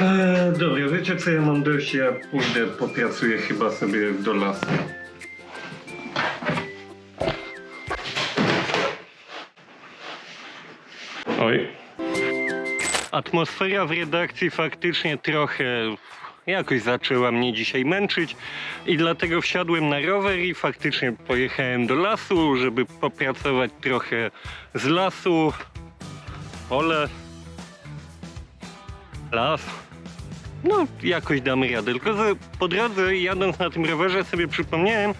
Eee, dobra, wiecie co, ja mam dość, ja pójdę, popracuję chyba sobie do lasu. Oj. Atmosfera w redakcji faktycznie trochę jakoś zaczęła mnie dzisiaj męczyć i dlatego wsiadłem na rower i faktycznie pojechałem do lasu, żeby popracować trochę z lasu. Pole, las. No, jakoś damy radę. Tylko, że po drodze jadąc na tym rowerze sobie przypomniałem,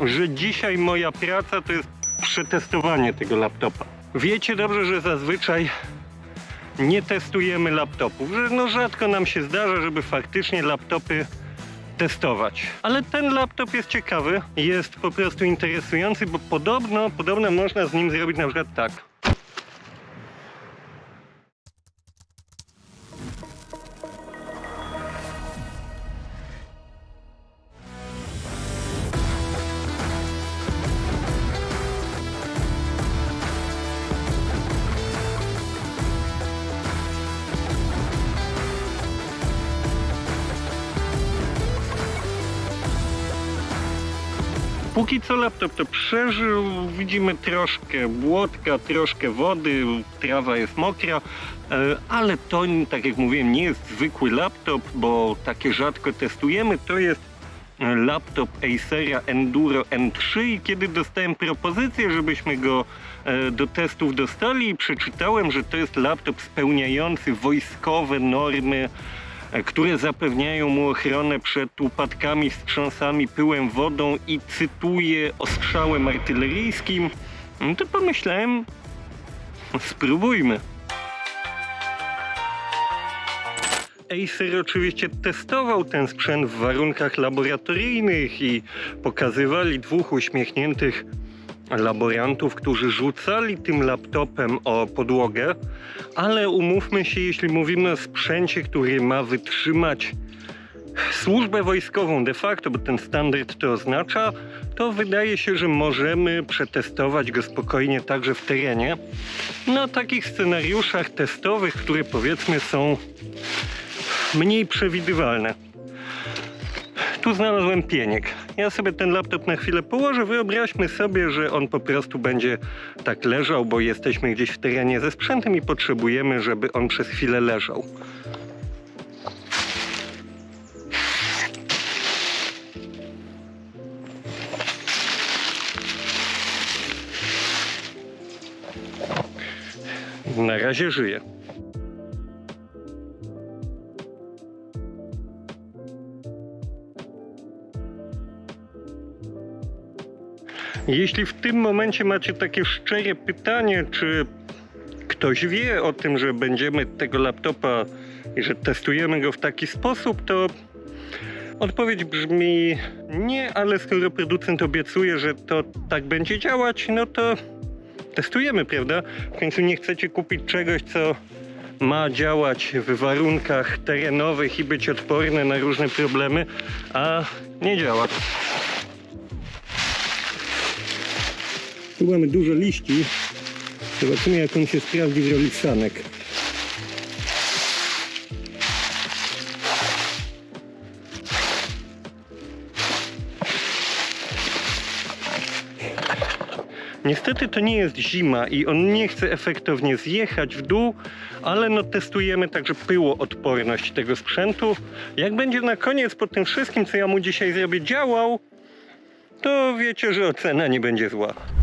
że dzisiaj moja praca to jest przetestowanie tego laptopa. Wiecie dobrze, że zazwyczaj nie testujemy laptopów, że no rzadko nam się zdarza, żeby faktycznie laptopy testować. Ale ten laptop jest ciekawy, jest po prostu interesujący, bo podobno, podobno można z nim zrobić na przykład tak. Póki co laptop to przeżył, widzimy troszkę błotka, troszkę wody, trawa jest mokra, e, ale to, tak jak mówiłem, nie jest zwykły laptop, bo takie rzadko testujemy. To jest e, laptop Acera Enduro N3 i kiedy dostałem propozycję, żebyśmy go e, do testów dostali przeczytałem, że to jest laptop spełniający wojskowe normy które zapewniają mu ochronę przed upadkami, wstrząsami, pyłem, wodą i cytuję ostrzałem artyleryjskim, no to pomyślałem, spróbujmy. Acer oczywiście testował ten sprzęt w warunkach laboratoryjnych i pokazywali dwóch uśmiechniętych laborantów, którzy rzucali tym laptopem o podłogę, ale umówmy się, jeśli mówimy o sprzęcie, który ma wytrzymać służbę wojskową de facto, bo ten standard to oznacza, to wydaje się, że możemy przetestować go spokojnie także w terenie. Na takich scenariuszach testowych, które powiedzmy są mniej przewidywalne. Tu znalazłem pieniek. Ja sobie ten laptop na chwilę położę. Wyobraźmy sobie, że on po prostu będzie tak leżał, bo jesteśmy gdzieś w terenie ze sprzętem i potrzebujemy, żeby on przez chwilę leżał. Na razie żyje. Jeśli w tym momencie macie takie szczere pytanie, czy ktoś wie o tym, że będziemy tego laptopa i że testujemy go w taki sposób, to odpowiedź brzmi nie, ale skoro producent obiecuje, że to tak będzie działać, no to testujemy, prawda? W końcu nie chcecie kupić czegoś, co ma działać w warunkach terenowych i być odporne na różne problemy, a nie działa. Mamy dużo liści. Zobaczymy, jak on się sprawdzi w roli sanek. Niestety to nie jest zima i on nie chce efektownie zjechać w dół, ale no testujemy także pyłoodporność tego sprzętu. Jak będzie na koniec po tym wszystkim, co ja mu dzisiaj zrobię, działał, to wiecie, że ocena nie będzie zła.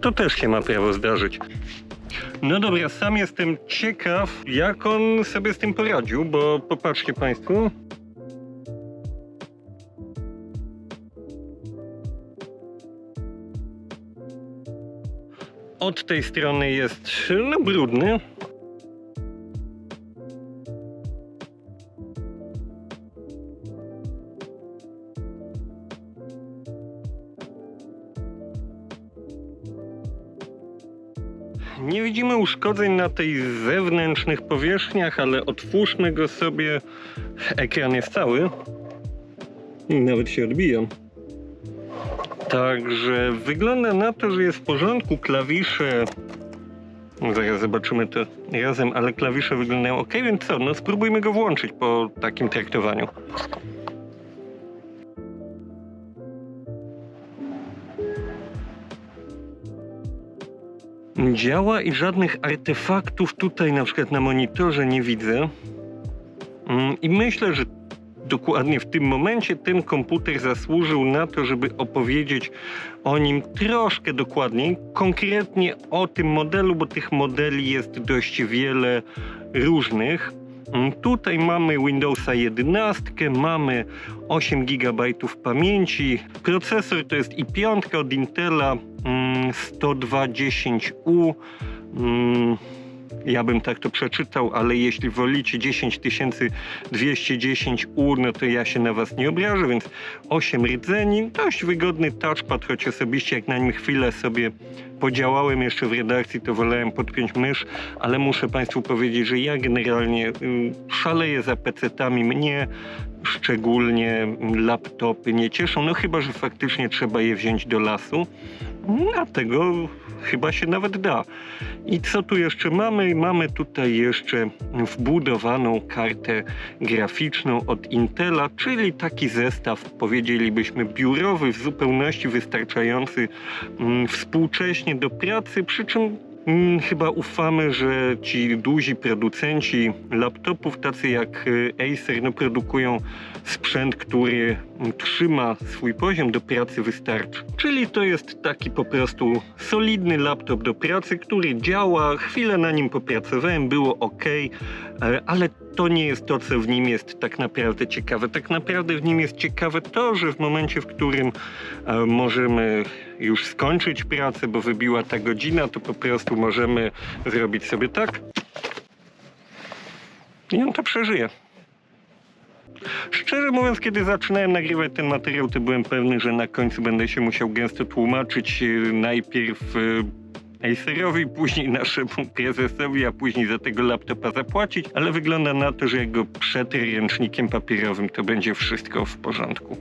to też się ma prawo zdarzyć. No dobra, sam jestem ciekaw, jak on sobie z tym poradził, bo popatrzcie Państwo. Od tej strony jest no, brudny, uszkodzeń na tej zewnętrznych powierzchniach, ale otwórzmy go sobie. Ekran jest cały. I nawet się odbija. Także wygląda na to, że jest w porządku. Klawisze. Zaraz zobaczymy to razem, ale klawisze wyglądają ok, więc co? No spróbujmy go włączyć po takim traktowaniu. Działa i żadnych artefaktów tutaj na przykład na monitorze nie widzę. Mm, I myślę, że dokładnie w tym momencie ten komputer zasłużył na to, żeby opowiedzieć o nim troszkę dokładniej, konkretnie o tym modelu, bo tych modeli jest dość wiele różnych. Mm, Tutaj mamy Windowsa 11, mamy 8 GB pamięci. Procesor to jest i5 od Intela mm, 10210U. Mm, Ja bym tak to przeczytał, ale jeśli wolicie 10210U, no to ja się na was nie obrażę, więc 8 rdzeni, dość wygodny touchpad, choć osobiście jak na nim chwilę sobie podziałałem jeszcze w redakcji, to wolałem podpiąć mysz, ale muszę Państwu powiedzieć, że ja generalnie y, szaleję za PC-tami. Mnie szczególnie laptopy nie cieszą, no chyba, że faktycznie trzeba je wziąć do lasu. A tego chyba się nawet da. I co tu jeszcze mamy? Mamy tutaj jeszcze wbudowaną kartę graficzną od Intela, czyli taki zestaw, powiedzielibyśmy, biurowy, w zupełności wystarczający mm, współcześnie do pracy, przy czym Chyba ufamy, że ci duzi producenci laptopów, tacy jak y, Acer, no, produkują sprzęt, który mm, trzyma swój poziom do pracy wystarczy. Czyli to jest taki po prostu solidny laptop do pracy, który działa. Chwilę na nim popracowałem, było ok, ale to nie jest to, co w nim jest tak naprawdę ciekawe. Tak naprawdę w nim jest ciekawe to, że w momencie, w którym e, możemy już skończyć pracę, bo wybiła ta godzina, to po prostu możemy zrobić sobie tak i on to przeżyje. Szczerze mówiąc, kiedy zaczynałem nagrywać ten materiał, to byłem pewny, że na końcu będę się musiał gęsto tłumaczyć e, najpierw e, Acerowi, później naszemu prezesowi, a później za tego laptopa zapłacić, ale wygląda na to, że jak go ręcznikiem papierowym, to będzie wszystko w porządku.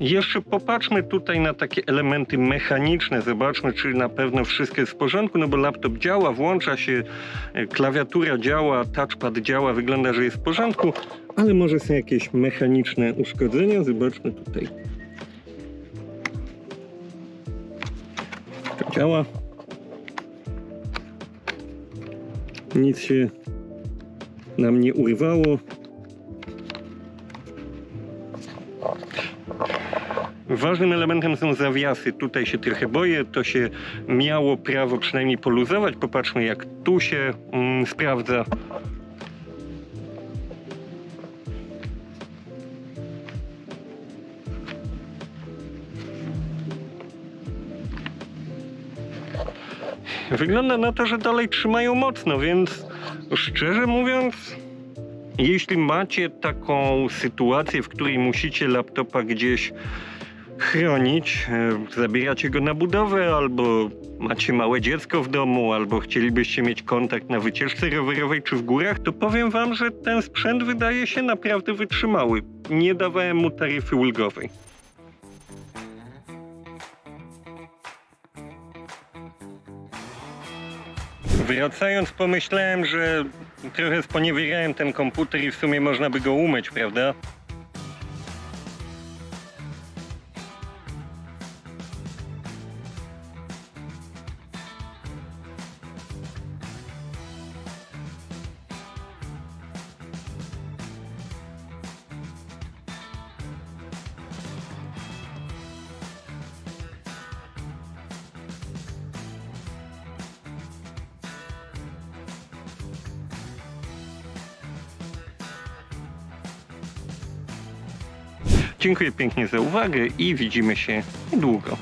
Jeszcze popatrzmy tutaj na takie elementy mechaniczne, zobaczmy, czy na pewno wszystko jest w porządku, no bo laptop działa, włącza się, e, klawiatura działa, touchpad działa, wygląda, że jest w porządku, ale może są jakieś mechaniczne uszkodzenia, zobaczmy tutaj. To działa. Nic się nam nie urwało. Ważnym elementem są zawiasy. Tutaj się trochę boję. To się miało prawo przynajmniej poluzować. Popatrzmy, jak tu się mm, sprawdza. Wygląda na to, że dalej trzymają mocno, więc szczerze mówiąc, jeśli macie taką sytuację, w której musicie laptopa gdzieś chronić, e, zabieracie go na budowę, albo macie małe dziecko w domu, albo chcielibyście mieć kontakt na wycieczce rowerowej czy w górach, to powiem wam, że ten sprzęt wydaje się naprawdę wytrzymały. Nie dawałem mu taryfy ulgowej. Wracając, pomyślałem, że trochę sponiewierałem ten komputer i w sumie można by go umyć, prawda? Dziękuję pięknie za uwagę i widzimy się niedługo.